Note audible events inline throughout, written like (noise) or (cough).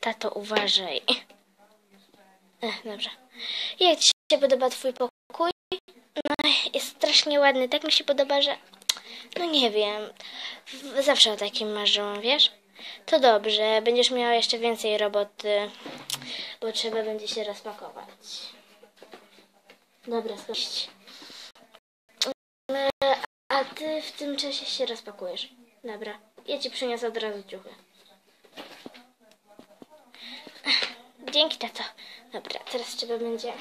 Tato, uważaj. Ech, dobrze. Jak ci się podoba twój pokój? No, jest strasznie ładny. Tak mi się podoba, że... No nie wiem. Zawsze o takim marzyłam, wiesz? To dobrze. Będziesz miała jeszcze więcej roboty, bo trzeba będzie się rozpakować. Dobra, skończyć. A ty w tym czasie się rozpakujesz. Dobra. Ja ci przyniosę od razu ciuchy. Dzięki, tato. Dobra, teraz trzeba będzie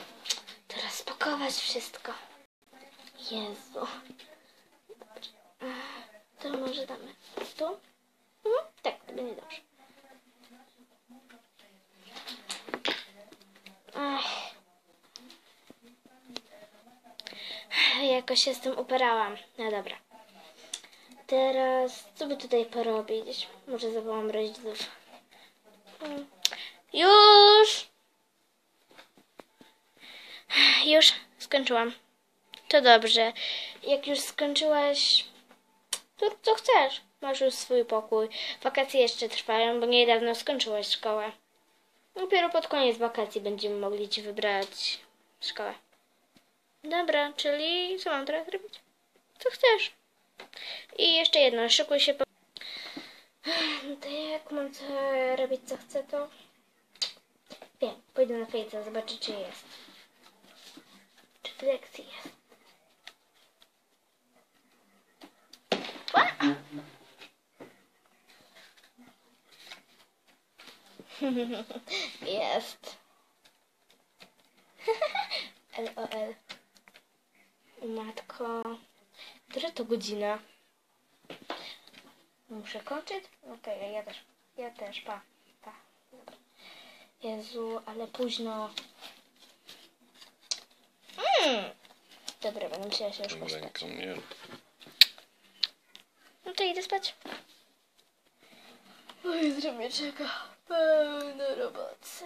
to rozpakować wszystko. Jezu. To może damy tu? Mhm, tak, to będzie dobrze. Ach. Jakoś się z tym uparałam. No dobra. Teraz co by tutaj porobić? Może zawołam rodziców. Hmm. Już! Już skończyłam. To dobrze. Jak już skończyłaś, to co chcesz? Masz już swój pokój. Wakacje jeszcze trwają, bo niedawno skończyłaś szkołę. Dopiero pod koniec wakacji będziemy mogli ci wybrać szkołę. Dobra, czyli co mam teraz robić? Co chcesz? I jeszcze jedno, szykuj się po... To jak mam co robić co chcę, to... Wiem, pójdę na fejca, zobaczę czy jest. Lekcji (laughs) jest. (laughs) Jest. LOL. Matko. Która to godzina? Muszę kończyć? Okej, ja też. Ja też, pa. pa. Jezu, ale późno. Dobra, będę musiała się już pospać. ręką nie. No to idę spać. Oj, mnie czeka pełno roboty.